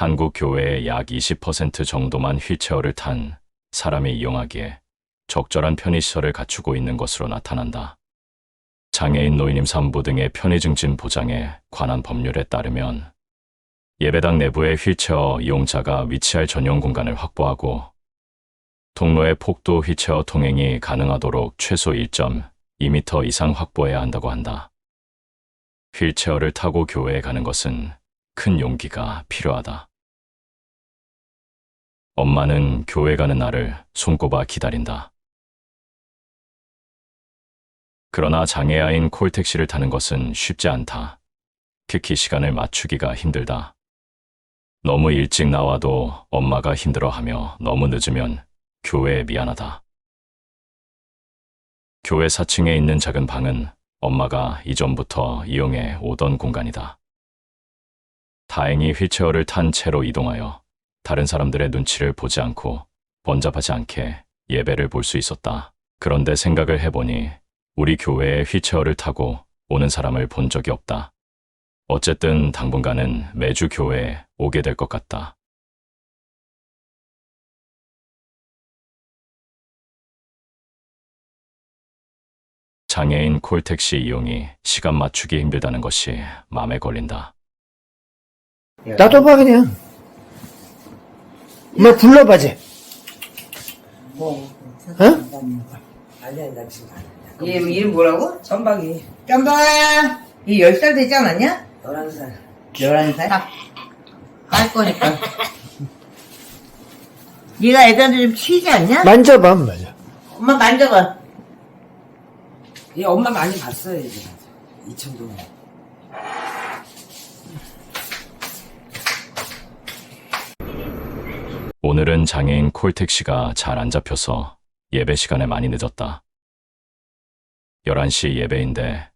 한국 교회의 약 20% 정도만 휠체어를 탄 사람이 이용하기에 적절한 편의시설을 갖추고 있는 것으로 나타난다. 장애인 노인임 산부 등의 편의 증진 보장에 관한 법률에 따르면 예배당 내부의 휠체어 이용자가 위치할 전용 공간을 확보하고 통로의 폭도 휠체어 통행이 가능하도록 최소 1.2m 이상 확보해야 한다고 한다. 휠체어를 타고 교회에 가는 것은 큰 용기가 필요하다. 엄마는 교회 가는 날을 손꼽아 기다린다. 그러나 장애아인 콜택시를 타는 것은 쉽지 않다. 특히 시간을 맞추기가 힘들다. 너무 일찍 나와도 엄마가 힘들어하며 너무 늦으면 교회에 미안하다. 교회 4층에 있는 작은 방은 엄마가 이전부터 이용해 오던 공간이다. 다행히 휠체어를 탄 채로 이동하여 다른 사람들의 눈치를 보지 않고 번잡하지 않게 예배를 볼 수 있었다. 그런데 생각을 해보니 우리 교회에 휠체어를 타고 오는 사람을 본 적이 없다. 어쨌든 당분간은 매주 교회에 오게 될 것 같다. 장애인 콜택시 이용이 시간 맞추기 힘들다는 것이 마음에 걸린다. 나도 봐 그냥 엄마 불러봐 쟤 뭐, 어? 아니야, 나 지금 안 해. 얘 이름 뭐라고? 전방이 깜박아. 얘 10살 되지 않았냐? 11살. 11살? 할 거니까. 얘가 애들한테 좀 치지 않냐? 만져봐 맞아 엄마 만져봐. 얘 엄마 많이 봤어요, 이제. 이천동. 오늘은 장애인 콜택시가 잘 안 잡혀서 예배 시간에 많이 늦었다. 11시 예배인데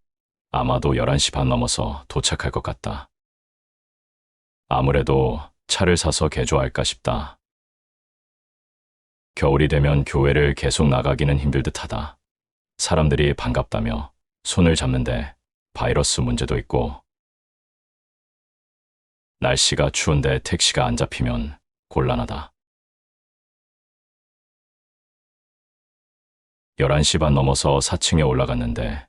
아마도 11시 반 넘어서 도착할 것 같다. 아무래도 차를 사서 개조할까 싶다. 겨울이 되면 교회를 계속 나가기는 힘들 듯하다. 사람들이 반갑다며 손을 잡는데 바이러스 문제도 있고 날씨가 추운데 택시가 안 잡히면 곤란하다. 11시 반 넘어서 4층에 올라갔는데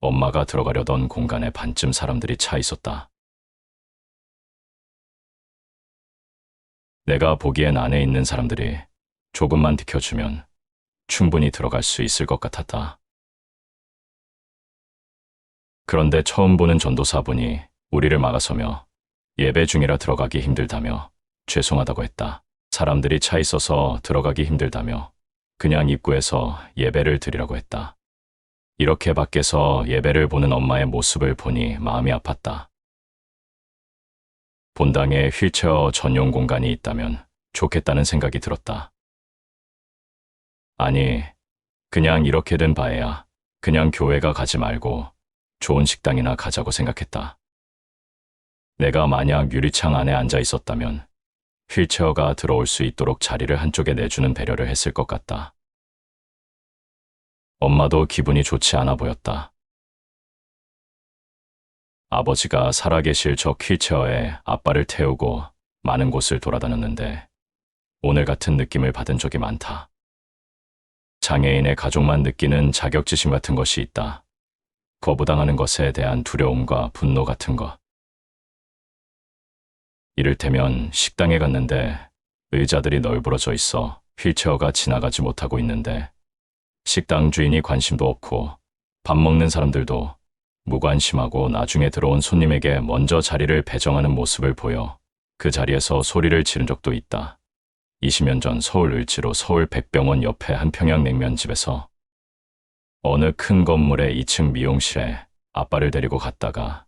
엄마가 들어가려던 공간에 반쯤 사람들이 차 있었다. 내가 보기엔 안에 있는 사람들이 조금만 비켜주면 충분히 들어갈 수 있을 것 같았다. 그런데 처음 보는 전도사분이 우리를 막아서며 예배 중이라 들어가기 힘들다며 죄송하다고 했다. 사람들이 차 있어서 들어가기 힘들다며 그냥 입구에서 예배를 드리라고 했다. 이렇게 밖에서 예배를 보는 엄마의 모습을 보니 마음이 아팠다. 본당에 휠체어 전용 공간이 있다면 좋겠다는 생각이 들었다. 아니, 그냥 이렇게 된 바에야 그냥 교회가 가지 말고 좋은 식당이나 가자고 생각했다. 내가 만약 유리창 안에 앉아 있었다면 휠체어가 들어올 수 있도록 자리를 한쪽에 내주는 배려를 했을 것 같다. 엄마도 기분이 좋지 않아 보였다. 아버지가 살아계실 저 휠체어에 아빠를 태우고 많은 곳을 돌아다녔는데 오늘 같은 느낌을 받은 적이 많다. 장애인의 가족만 느끼는 자격지심 같은 것이 있다. 거부당하는 것에 대한 두려움과 분노 같은 것. 이를테면 식당에 갔는데 의자들이 널브러져 있어 휠체어가 지나가지 못하고 있는데 식당 주인이 관심도 없고 밥 먹는 사람들도 무관심하고 나중에 들어온 손님에게 먼저 자리를 배정하는 모습을 보여 그 자리에서 소리를 지른 적도 있다. 20년 전 서울 을지로 서울 백병원 옆에 한 평양냉면집에서 어느 큰 건물의 2층 미용실에 아빠를 데리고 갔다가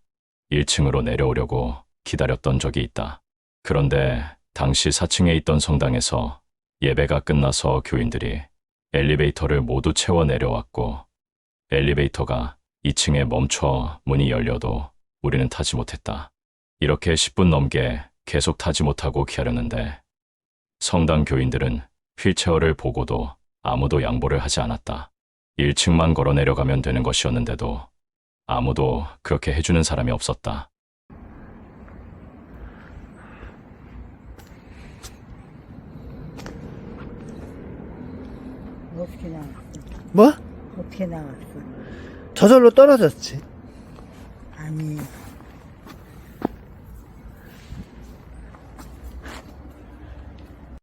1층으로 내려오려고 기다렸던 적이 있다. 그런데 당시 4층에 있던 성당에서 예배가 끝나서 교인들이 엘리베이터를 모두 채워 내려왔고 엘리베이터가 2층에 멈춰 문이 열려도 우리는 타지 못했다. 이렇게 10분 넘게 계속 타지 못하고 기다렸는데 성당 교인들은 휠체어를 보고도 아무도 양보를 하지 않았다. 1층만 걸어 내려가면 되는 것이었는데도 아무도 그렇게 해주는 사람이 없었다. 어떻게 나왔어? 뭐? 어떻게 나왔어? 저절로 떨어졌지. 아니